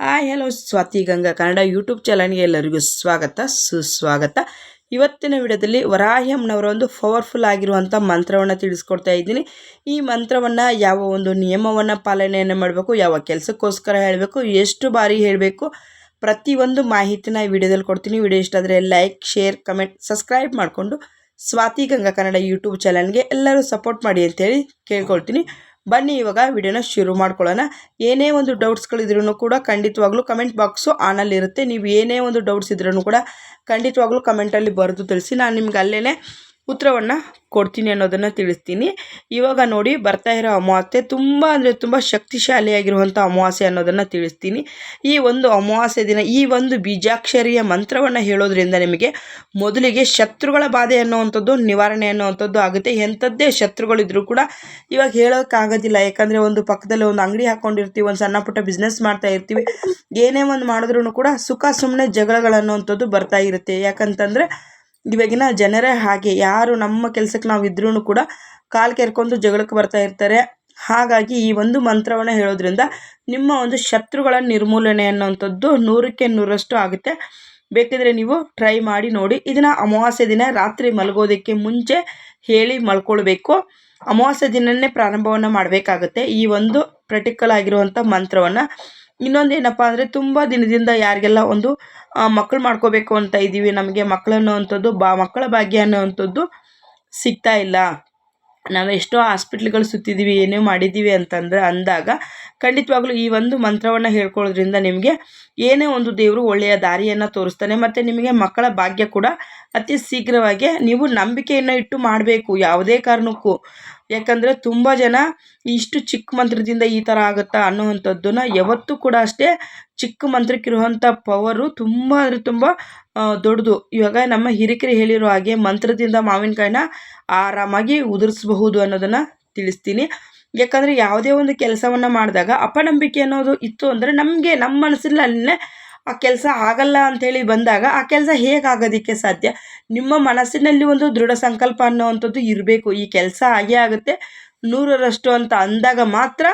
Hi, hello, Swathi Ganga Kannada YouTube ಚಾನಲ್ಗೆ ಎಲ್ಲರಿಗೂ ಸ್ವಾಗತ, ಸುಸ್ವಾಗತ. ಇವತ್ತಿನ ವಿಡಿಯೋದಲ್ಲಿ ವರಾಹ್ಯಂನವರ ಒಂದು ಪವರ್ಫುಲ್ ಆಗಿರುವಂಥ ಮಂತ್ರವನ್ನು ತಿಳಿಸ್ಕೊಡ್ತಾ ಇದ್ದೀನಿ. ಈ ಮಂತ್ರವನ್ನು ಯಾವ ಒಂದು ನಿಯಮವನ್ನು ಪಾಲನೆಯನ್ನು ಮಾಡಬೇಕು, ಯಾವ ಕೆಲಸಕ್ಕೋಸ್ಕರ ಹೇಳಬೇಕು, ಎಷ್ಟು ಬಾರಿ ಹೇಳಬೇಕು, ಪ್ರತಿಯೊಂದು ಮಾಹಿತಿನ ಈ ವಿಡಿಯೋದಲ್ಲಿ ಕೊಡ್ತೀನಿ. ವಿಡಿಯೋ ಇಷ್ಟ ಆದರೆ ಲೈಕ್, ಶೇರ್, ಕಮೆಂಟ್, ಸಬ್ಸ್ಕ್ರೈಬ್ ಮಾಡಿಕೊಂಡು ಸ್ವಾತಿ ಗಂಗಾ ಕನ್ನಡ ಯೂಟ್ಯೂಬ್ ಚಾನಲ್ಗೆ ಎಲ್ಲರೂ ಸಪೋರ್ಟ್ ಮಾಡಿ ಅಂತೇಳಿ ಕೇಳ್ಕೊಳ್ತೀನಿ. ಬನ್ನಿ, ಇವಾಗ ವಿಡಿಯೋನ ಶುರು ಮಾಡ್ಕೊಳ್ಳೋಣ. ಏನೇ ಒಂದು ಡೌಟ್ಸ್ಗಳಿದ್ರೂ ಕೂಡ ಖಂಡಿತವಾಗ್ಲೂ ಕಮೆಂಟ್ ಬಾಕ್ಸು ಆನಲ್ಲಿರುತ್ತೆ. ನೀವು ಏನೇ ಒಂದು ಡೌಟ್ಸ್ ಇದ್ರೂ ಕೂಡ ಖಂಡಿತವಾಗ್ಲೂ ಕಮೆಂಟಲ್ಲಿ ಬರೆದು ತಿಳಿಸಿ. ನಾನು ನಿಮ್ಗೆ ಅಲ್ಲೇ ಉತ್ತರವನ್ನು ಕೊಡ್ತೀನಿ ಅನ್ನೋದನ್ನು ತಿಳಿಸ್ತೀನಿ. ಇವಾಗ ನೋಡಿ ಬರ್ತಾ ಇರೋ ಅಮಾವಾಸ್ಯೆ ತುಂಬ ಅಂದರೆ ತುಂಬ ಶಕ್ತಿಶಾಲಿಯಾಗಿರುವಂಥ ಅಮಾವಾಸ್ಯೆ ಅನ್ನೋದನ್ನು ತಿಳಿಸ್ತೀನಿ. ಈ ಒಂದು ಅಮಾವಾಸ್ಯೆ ದಿನ, ಈ ಒಂದು ಬೀಜಾಕ್ಷರಿಯ ಮಂತ್ರವನ್ನು ಹೇಳೋದ್ರಿಂದ ನಿಮಗೆ ಮೊದಲಿಗೆ ಶತ್ರುಗಳ ಬಾಧೆ ಅನ್ನೋವಂಥದ್ದು, ನಿವಾರಣೆ ಅನ್ನುವಂಥದ್ದು ಆಗುತ್ತೆ. ಎಂಥದ್ದೇ ಶತ್ರುಗಳಿದ್ರೂ ಕೂಡ ಇವಾಗ ಹೇಳೋಕ್ಕಾಗೋದಿಲ್ಲ. ಯಾಕಂದರೆ ಒಂದು ಪಕ್ಕದಲ್ಲಿ ಒಂದು ಅಂಗಡಿ ಹಾಕ್ಕೊಂಡಿರ್ತೀವಿ ಒಂದು ಸಣ್ಣ ಪುಟ್ಟ ಬಿಸ್ನೆಸ್ ಮಾಡ್ತಾ ಇರ್ತೀವಿ. ಏನೇ ಒಂದು ಮಾಡಿದ್ರೂ ಕೂಡ ಸುಖ ಸುಮ್ಮನೆ ಜಗಳಗಳನ್ನುವಂಥದ್ದು ಬರ್ತಾ ಇರುತ್ತೆ. ಯಾಕಂತಂದರೆ ಇವಾಗಿನ ಜನರೇ ಹಾಗೆ, ಯಾರು ನಮ್ಮ ಕೆಲಸಕ್ಕೆ ನಾವು ಇದ್ರೂ ಕೂಡ ಕಾಲು ಕೆರ್ಕೊಂಡು ಜಗಳಕ್ಕೆ ಬರ್ತಾ ಇರ್ತಾರೆ. ಹಾಗಾಗಿ ಈ ಒಂದು ಮಂತ್ರವನ್ನು ಹೇಳೋದ್ರಿಂದ ನಿಮ್ಮ ಒಂದು ಶತ್ರುಗಳ ನಿರ್ಮೂಲನೆ ಅನ್ನೋವಂಥದ್ದು ನೂರಕ್ಕೆ ನೂರಷ್ಟು ಆಗುತ್ತೆ. ಬೇಕಿದ್ರೆ ನೀವು ಟ್ರೈ ಮಾಡಿ ನೋಡಿ. ಇದನ್ನು ಅಮಾವಾಸ್ಯೆ ದಿನ ರಾತ್ರಿ ಮಲಗೋದಕ್ಕೆ ಮುಂಚೆ ಹೇಳಿ ಮಲ್ಕೊಳ್ಬೇಕು. ಅಮಾವಾಸ್ಯೆ ದಿನನೇ ಪ್ರಾರಂಭವನ್ನು ಮಾಡಬೇಕಾಗುತ್ತೆ. ಈ ಒಂದು ಪ್ರಟಿಕಲ್ ಆಗಿರುವಂಥ ಮಂತ್ರವನ್ನು ಇನ್ನೊಂದು ಏನಪ್ಪ ಅಂದರೆ ತುಂಬ ದಿನದಿಂದ ಯಾರಿಗೆಲ್ಲ ಒಂದು ಮಕ್ಕಳು ಮಾಡ್ಕೋಬೇಕು ಅಂತ ಇದ್ದೀವಿ ನಮಗೆ ಮಕ್ಕಳು ಅನ್ನೋವಂಥದ್ದು ಬಾ, ಮಕ್ಕಳ ಭಾಗ್ಯ ಅನ್ನುವಂಥದ್ದು ಸಿಗ್ತಾ ಇಲ್ಲ. ನಾವು ಎಷ್ಟೋ ಹಾಸ್ಪಿಟ್ಲ್ಗಳು ಸುತ್ತಿದ್ದೀವಿ ಏನೇ ಮಾಡಿದ್ದೀವಿ ಅಂತಂದ್ರೆ ಅಂದಾಗ ಖಂಡಿತವಾಗ್ಲೂ ಈ ಒಂದು ಮಂತ್ರವನ್ನು ಹೇಳ್ಕೊಳ್ಳೋದ್ರಿಂದ ನಿಮಗೆ ಏನೇ ಒಂದು ದೇವರು ಒಳ್ಳೆಯ ದಾರಿಯನ್ನು ತೋರಿಸ್ತಾನೆ, ಮತ್ತು ನಿಮಗೆ ಮಕ್ಕಳ ಭಾಗ್ಯ ಕೂಡ ಅತಿ ಶೀಘ್ರವಾಗಿ ನೀವು ನಂಬಿಕೆಯನ್ನು ಇಟ್ಟು ಮಾಡಬೇಕು ಯಾವುದೇ ಕಾರಣಕ್ಕೂ. ಯಾಕಂದರೆ ತುಂಬ ಜನ ಇಷ್ಟು ಚಿಕ್ಕ ಮಂತ್ರದಿಂದ ಈ ಥರ ಆಗುತ್ತಾ ಅನ್ನುವಂಥದ್ದನ್ನ ಯಾವತ್ತೂ ಕೂಡ ಅಷ್ಟೇ ಚಿಕ್ಕ ಮಂತ್ರಕ್ಕಿರುವಂಥ ಪವರು ತುಂಬ ಅಂದರೆ ತುಂಬ ದೊಡ್ಡದು. ಇವಾಗ ನಮ್ಮ ಹಿರಿಕರು ಹೇಳಿರೋ ಹಾಗೆ ಮಂತ್ರದಿಂದ ಮಾವಿನಕಾಯಿನ ಆರಾಮಾಗಿ ಉದುರಿಸಬಹುದು ಅನ್ನೋದನ್ನು ತಿಳಿಸ್ತೀನಿ. ಯಾಕಂದರೆ ಯಾವುದೇ ಒಂದು ಕೆಲಸವನ್ನು ಮಾಡಿದಾಗ ಅಪನಂಬಿಕೆ ಅನ್ನೋದು ಇತ್ತು ಅಂದರೆ ನಮಗೆ, ನಮ್ಮ ಮನಸ್ಸಿನಲ್ಲೇ ಆ ಕೆಲಸ ಆಗಲ್ಲ ಅಂಥೇಳಿ ಬಂದಾಗ ಆ ಕೆಲಸ ಹೇಗಾಗೋದಕ್ಕೆ ಸಾಧ್ಯ? ನಿಮ್ಮ ಮನಸ್ಸಿನಲ್ಲಿ ಒಂದು ದೃಢ ಸಂಕಲ್ಪ ಅನ್ನೋವಂಥದ್ದು ಇರಬೇಕು. ಈ ಕೆಲಸ ಆಗೇ ಆಗುತ್ತೆ. ನೂರರಷ್ಟು ಅಂತ ಅಂದಾಗ ಮಾತ್ರ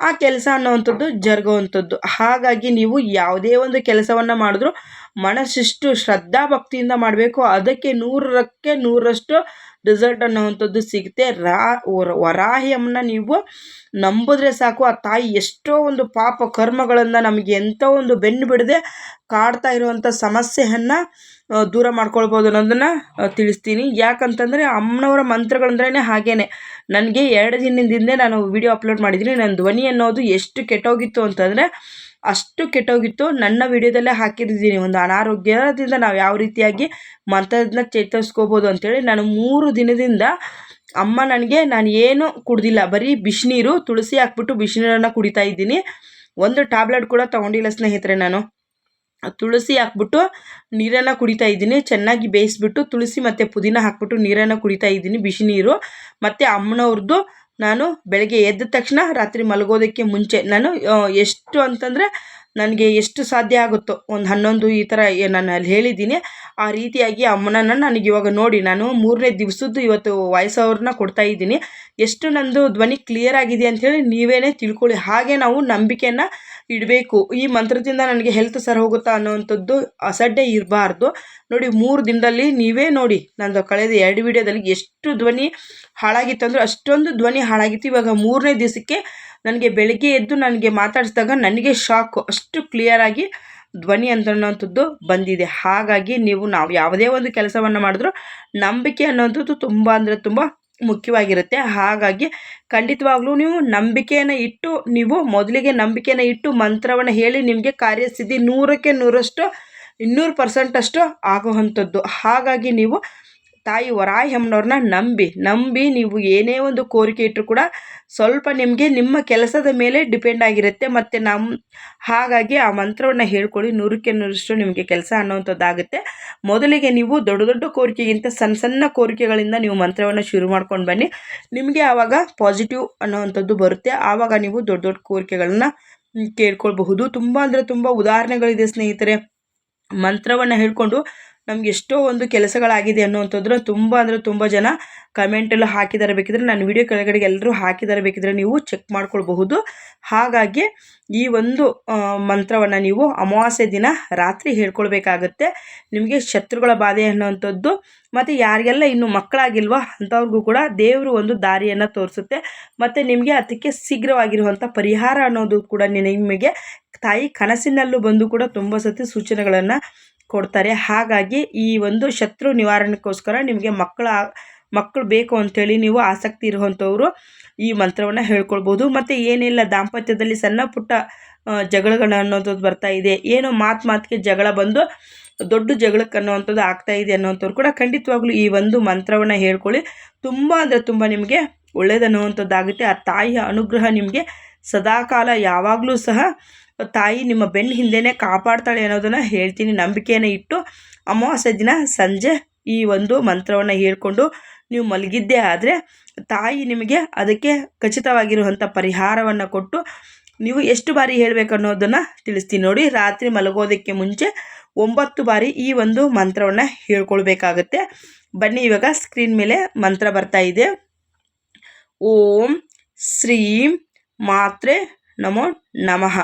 ಆ ಕೆಲಸ ಅನ್ನೋವಂಥದ್ದು ಜರುಗುವಂಥದ್ದು. ಹಾಗಾಗಿ ನೀವು ಯಾವುದೇ ಒಂದು ಕೆಲಸವನ್ನು ಮಾಡಿದ್ರು ಮನಸ್ಸಿಷ್ಟು ಶ್ರದ್ಧಾ ಭಕ್ತಿಯಿಂದ ಮಾಡಬೇಕು. ಅದಕ್ಕೆ ನೂರಕ್ಕೆ ನೂರರಷ್ಟು ರಿಸಲ್ಟ್ ಅನ್ನೋವಂಥದ್ದು ಸಿಗುತ್ತೆ. ರಾ ವರಾಹಿಯಮ್ಮನ ನೀವು ನಂಬಿದ್ರೆ ಸಾಕು. ಆ ತಾಯಿ ಎಷ್ಟೋ ಒಂದು ಪಾಪ ಕರ್ಮಗಳನ್ನು ನಮಗೆ ಎಂಥ ಒಂದು ಬೆನ್ನು ಬಿಡದೆ ಕಾಡ್ತಾ ಇರುವಂಥ ಸಮಸ್ಯೆಯನ್ನು ದೂರ ಮಾಡ್ಕೊಳ್ಬೋದು ಅನ್ನೋದನ್ನು ತಿಳಿಸ್ತೀನಿ. ಯಾಕಂತಂದರೆ ಅಮ್ಮನವರ ಮಂತ್ರಗಳಂದ್ರೇ ಹಾಗೇ ನನಗೆ ಎರಡು ದಿನದಿಂದ ನಾನು ವಿಡಿಯೋ ಅಪ್ಲೋಡ್ ಮಾಡಿದ್ದೀನಿ. ನನ್ನ ಧ್ವನಿ ಅನ್ನೋದು ಎಷ್ಟು ಕೆಟ್ಟೋಗಿತ್ತು ಅಂತಂದರೆ, ಅಷ್ಟು ಕೆಟ್ಟೋಗಿತ್ತು. ನನ್ನ ವಿಡಿಯೋದಲ್ಲೇ ಹಾಕಿದ್ದೀನಿ ಒಂದು ಅನಾರೋಗ್ಯದಿಂದ ನಾವು ಯಾವ ರೀತಿಯಾಗಿ ಮಂತ್ರದನ್ನ ಚೇತರಿಸ್ಕೋಬೋದು ಅಂತೇಳಿ ನಾನು ಮೂರು ದಿನದಿಂದ ಅಮ್ಮ ನನಗೆ, ನಾನು ಏನು ಕುಡ್ದಿಲ್ಲ. ಬರೀ ಬಿಸಿನೀರು, ತುಳಸಿ ಹಾಕ್ಬಿಟ್ಟು ಬಿಸಿನೀರನ್ನು ಕುಡಿತಾ ಇದ್ದೀನಿ. ಒಂದು ಟ್ಯಾಬ್ಲೆಟ್ ಕೂಡ ತೊಗೊಂಡಿಲ್ಲ ಸ್ನೇಹಿತರೆ ನಾನು. ತುಳಸಿ ಹಾಕ್ಬಿಟ್ಟು ನೀರನ್ನು ಕುಡಿತಾ ಇದ್ದೀನಿ. ಚೆನ್ನಾಗಿ ಬೇಯಿಸ್ಬಿಟ್ಟು ತುಳಸಿ ಮತ್ತು ಪುದೀನ ಹಾಕ್ಬಿಟ್ಟು ನೀರನ್ನು ಕುಡಿತಾ ಇದ್ದೀನಿ ಬಿಸಿ ನೀರು. ಮತ್ತು ಅಮ್ಮನವ್ರದ್ದು ನಾನು ಬೆಳಗ್ಗೆ ಎದ್ದ ತಕ್ಷಣ ರಾತ್ರಿ ಮಲಗೋದಕ್ಕೆ ಮುಂಚೆ ನಾನು ಎಷ್ಟು ಅಂತಂದರೆ ನನಗೆ ಎಷ್ಟು ಸಾಧ್ಯ ಆಗುತ್ತೋ, ಒಂದು ಹನ್ನೊಂದು ಈ ಥರ ನಾನು ಅಲ್ಲಿ ಹೇಳಿದ್ದೀನಿ. ಆ ರೀತಿಯಾಗಿ ಅಮ್ಮನನ್ನು ನನಗೆ ಇವಾಗ ನೋಡಿ ನಾನು ಮೂರನೇ ದಿವಸದ್ದು ಇವತ್ತು ವಾಯ್ಸ್ ಕೊಡ್ತಾ ಇದ್ದೀನಿ. ಎಷ್ಟು ನಂದು ಧ್ವನಿ ಕ್ಲಿಯರ್ ಆಗಿದೆ ಅಂಥೇಳಿ ನೀವೇ ತಿಳ್ಕೊಳ್ಳಿ. ಹಾಗೆ ನಾವು ನಂಬಿಕೆಯನ್ನು ಇಡಬೇಕು. ಈ ಮಂತ್ರದಿಂದ ನನಗೆ ಹೆಲ್ತ್ ಸರ್ ಹೋಗುತ್ತಾ ಅನ್ನೋವಂಥದ್ದು ಅಸಡ್ಡೆ ಇರಬಾರ್ದು. ನೋಡಿ, ಮೂರು ದಿನದಲ್ಲಿ ನೀವೇ ನೋಡಿ, ನಂದು ಕಳೆದ ಎರಡು ವಿಡಿಯೋದಲ್ಲಿ ಎಷ್ಟು ಧ್ವನಿ ಹಾಳಾಗಿತ್ತು ಅಂದರೆ ಅಷ್ಟೊಂದು ಧ್ವನಿ ಹಾಳಾಗಿತ್ತು. ಇವಾಗ ಮೂರನೇ ದಿವಸಕ್ಕೆ ನನಗೆ ಬೆಳಗ್ಗೆ ಎದ್ದು ನನಗೆ ಮಾತಾಡಿಸಿದಾಗ ನನಗೆ ಶಾಕ್. ಅಷ್ಟು ಕ್ಲಿಯರಾಗಿ ಧ್ವನಿ ಅಂತನ್ನುವಂಥದ್ದು ಬಂದಿದೆ. ಹಾಗಾಗಿ ನೀವು ನಾವು ಯಾವುದೇ ಒಂದು ಕೆಲಸವನ್ನು ಮಾಡಿದ್ರೂ ನಂಬಿಕೆ ಅನ್ನೋಂಥದ್ದು ತುಂಬ ಅಂದರೆ ತುಂಬ ಮುಖ್ಯವಾಗಿರುತ್ತೆ. ಹಾಗಾಗಿ ಖಂಡಿತವಾಗ್ಲೂ ನೀವು ನಂಬಿಕೆಯನ್ನು ಇಟ್ಟು, ನೀವು ಮೊದಲಿಗೆ ನಂಬಿಕೆಯನ್ನು ಇಟ್ಟು ಮಂತ್ರವನ್ನು ಹೇಳಿ ನಿಮಗೆ ಕಾರ್ಯಸ್ಥಿತಿ ನೂರಕ್ಕೆ ನೂರಷ್ಟು, ಇನ್ನೂರು ಪರ್ಸೆಂಟಷ್ಟು ಆಗುವಂಥದ್ದು. ಹಾಗಾಗಿ ನೀವು ತಾಯಿ ವರಾಯಿ ಹೆಮ್ಮನವ್ರನ್ನ ನಂಬಿ ನಂಬಿ ನೀವು ಏನೇ ಒಂದು ಕೋರಿಕೆ ಇಟ್ಟರು ಕೂಡ ಸ್ವಲ್ಪ ನಿಮಗೆ ನಿಮ್ಮ ಕೆಲಸದ ಮೇಲೆ ಡಿಪೆಂಡ್ ಆಗಿರುತ್ತೆ. ಮತ್ತು ನಮ್ಮ ಹಾಗಾಗಿ ಆ ಮಂತ್ರವನ್ನು ಹೇಳ್ಕೊಳ್ಳಿ. ನೂರಕ್ಕೆ ನೂರಷ್ಟು ನಿಮಗೆ ಕೆಲಸ ಅನ್ನೋವಂಥದ್ದಾಗುತ್ತೆ. ಮೊದಲಿಗೆ ನೀವು ದೊಡ್ಡ ದೊಡ್ಡ ಕೋರಿಕೆಗಿಂತ ಸಣ್ಣ ಸಣ್ಣ ಕೋರಿಕೆಗಳಿಂದ ನೀವು ಮಂತ್ರವನ್ನು ಶುರು ಮಾಡ್ಕೊಂಡು ಬನ್ನಿ. ನಿಮಗೆ ಆವಾಗ ಪಾಸಿಟಿವ್ ಅನ್ನೋವಂಥದ್ದು ಬರುತ್ತೆ. ಆವಾಗ ನೀವು ದೊಡ್ಡ ದೊಡ್ಡ ಕೋರಿಕೆಗಳನ್ನ ಕೇಳ್ಕೊಳ್ಬಹುದು. ತುಂಬ ಅಂದರೆ ತುಂಬ ಉದಾಹರಣೆಗಳಿದೆ ಸ್ನೇಹಿತರೆ. ಮಂತ್ರವನ್ನು ಹೇಳ್ಕೊಂಡು ನಮ್ಗೆ ಎಷ್ಟೋ ಒಂದು ಕೆಲಸಗಳಾಗಿದೆ ಅನ್ನುವಂಥದ್ರ ತುಂಬ ಅಂದರೆ ತುಂಬ ಜನ ಕಮೆಂಟಲ್ಲಿ ಹಾಕಿದ್ದಾರೆ. ಬೇಕಿದ್ರೆ ನಾನು ವಿಡಿಯೋ ಕೆಳಗಡೆ ಎಲ್ಲರೂ ಹಾಕಿದ್ದಾರೆ. ಬೇಕಿದ್ರೆ ನೀವು ಚೆಕ್ ಮಾಡ್ಕೊಳ್ಬಹುದು. ಹಾಗಾಗಿ ಈ ಒಂದು ಮಂತ್ರವನ್ನು ನೀವು ಅಮಾವಾಸ್ಯೆ ದಿನ ರಾತ್ರಿ ಹೇಳ್ಕೊಳ್ಬೇಕಾಗತ್ತೆ. ನಿಮಗೆ ಶತ್ರುಗಳ ಬಾಧೆ ಅನ್ನುವಂಥದ್ದು ಮತ್ತು ಯಾರಿಗೆಲ್ಲ ಇನ್ನು ಮಕ್ಕಳಾಗಿಲ್ವ ಅಂಥವ್ರಿಗೂ ಕೂಡ ದೇವರು ಒಂದು ದಾರಿಯನ್ನು ತೋರಿಸುತ್ತೆ. ಮತ್ತು ನಿಮಗೆ ಅದಕ್ಕೆ ಶೀಘ್ರವಾಗಿರುವಂಥ ಪರಿಹಾರ ಅನ್ನೋದು ಕೂಡ ನಿಮಗೆ ತಾಯಿ ಕನಸಿನಲ್ಲೂ ಬಂದು ಕೂಡ ತುಂಬ ಸತಿ ಸೂಚನೆಗಳನ್ನು ಕೊಡ್ತಾರೆ. ಹಾಗಾಗಿ ಈ ಒಂದು ಶತ್ರು ನಿವಾರಣೆಗೋಸ್ಕರ ನಿಮಗೆ ಮಕ್ಕಳ, ಮಕ್ಕಳು ಬೇಕು ಅಂಥೇಳಿ ನೀವು ಆಸಕ್ತಿ ಇರುವಂಥವರು ಈ ಮಂತ್ರವನ್ನು ಹೇಳ್ಕೊಳ್ಬೋದು. ಮತ್ತು ಏನಿಲ್ಲ, ದಾಂಪತ್ಯದಲ್ಲಿ ಸಣ್ಣ ಪುಟ್ಟ ಜಗಳಗಳು ಅನ್ನೋಂಥದ್ದು ಬರ್ತಾ ಇದೆ. ಏನೋ ಮಾತು ಮಾತಿಗೆ ಜಗಳ ಬಂದು ದೊಡ್ಡ ಜಗಳಕ್ಕೆ ಅನ್ನೋವಂಥದ್ದು ಆಗ್ತಾ ಇದೆ ಅನ್ನೋವಂಥವ್ರು ಕೂಡ ಖಂಡಿತವಾಗ್ಲೂ ಈ ಒಂದು ಮಂತ್ರವನ್ನು ಹೇಳ್ಕೊಳ್ಳಿ. ತುಂಬ ಅಂದರೆ ತುಂಬ ನಿಮಗೆ ಒಳ್ಳೆಯದನ್ನುವಂಥದ್ದಾಗುತ್ತೆ ಆ ತಾಯಿಯ ಅನುಗ್ರಹ ನಿಮಗೆ ಸದಾಕಾಲ ಯಾವಾಗಲೂ ಸಹ ತಾಯಿ ನಿಮ್ಮ ಬೆನ್ನ ಹಿಂದೆನೇ ಕಾಪಾಡ್ತಾಳೆ ಅನ್ನೋದನ್ನು ಹೇಳ್ತೀನಿ. ನಂಬಿಕೆಯನ್ನು ಇಟ್ಟು ಅಮಾವಾಸ್ಯೆ ದಿನ ಸಂಜೆ ಈ ಒಂದು ಮಂತ್ರವನ್ನು ಹೇಳ್ಕೊಂಡು ನೀವು ಮಲಗಿದ್ದೇ ಆದರೆ ತಾಯಿ ನಿಮಗೆ ಅದಕ್ಕೆ ಖಚಿತವಾಗಿರುವಂಥ ಪರಿಹಾರವನ್ನು ಕೊಟ್ಟು ನೀವು ಎಷ್ಟು ಬಾರಿ ಹೇಳಬೇಕು ಅನ್ನೋದನ್ನು ತಿಳಿಸ್ತೀನಿ ನೋಡಿ. ರಾತ್ರಿ ಮಲಗೋದಕ್ಕೆ ಮುಂಚೆ ಒಂಬತ್ತು ಬಾರಿ ಈ ಒಂದು ಮಂತ್ರವನ್ನು ಹೇಳ್ಕೊಳ್ಬೇಕಾಗತ್ತೆ. ಬನ್ನಿ ಇವಾಗ ಸ್ಕ್ರೀನ್ ಮೇಲೆ ಮಂತ್ರ ಬರ್ತಾ ಇದೆ. ಓಂ ಶ್ರೀ ಮಾತ್ರೆ ನಮೋ ನಮಃ.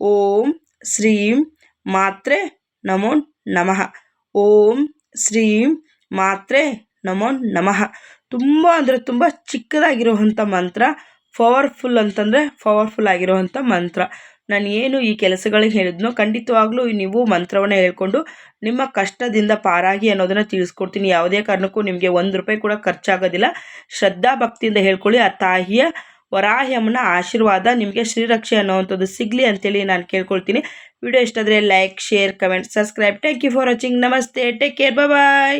ಓಂ ಶ್ರೀಂ ಮಾತ್ರೆ ನಮೋ ನಮಃ. ಓಂ ಶ್ರೀಂ ಮಾತ್ರೆ ನಮೋ ನಮಃ. ತುಂಬ ಅಂದರೆ ತುಂಬ ಚಿಕ್ಕದಾಗಿರುವಂಥ ಮಂತ್ರ ಪವರ್ಫುಲ್ ಅಂತಂದರೆ ಪವರ್ಫುಲ್ ಆಗಿರುವಂಥ ಮಂತ್ರ. ನಾನು ಏನು ಈ ಕೆಲಸಗಳಿಗೆ ಹೇಳಿದ್ನೋ ಖಂಡಿತವಾಗ್ಲೂ ನೀವು ಮಂತ್ರವನ್ನು ಹೇಳ್ಕೊಂಡು ನಿಮ್ಮ ಕಷ್ಟದಿಂದ ಪಾರಾಗಿ ಅನ್ನೋದನ್ನು ತಿಳಿಸ್ಕೊಡ್ತೀನಿ. ಯಾವುದೇ ಕಾರಣಕ್ಕೂ ನಿಮಗೆ ಒಂದು ರೂಪಾಯಿ ಕೂಡ ಖರ್ಚಾಗೋದಿಲ್ಲ. ಶ್ರದ್ಧಾ ಭಕ್ತಿಯಿಂದ ಹೇಳ್ಕೊಳ್ಳಿ ಆ ತಾಯಿಯ ವರಾಹ್ಯಮ್ಮನ ಆಶೀರ್ವಾದ ನಿಮಗೆ ಶ್ರೀರಕ್ಷೆ ಅನ್ನೋವಂಥದ್ದು ಸಿಗಲಿ ಅಂತೇಳಿ ನಾನು ಕೇಳ್ಕೊಳ್ತೀನಿ. Video ಇಷ್ಟಾದರೆ like share comment subscribe thank you for watching ನಮಸ್ತೆ. Take care bye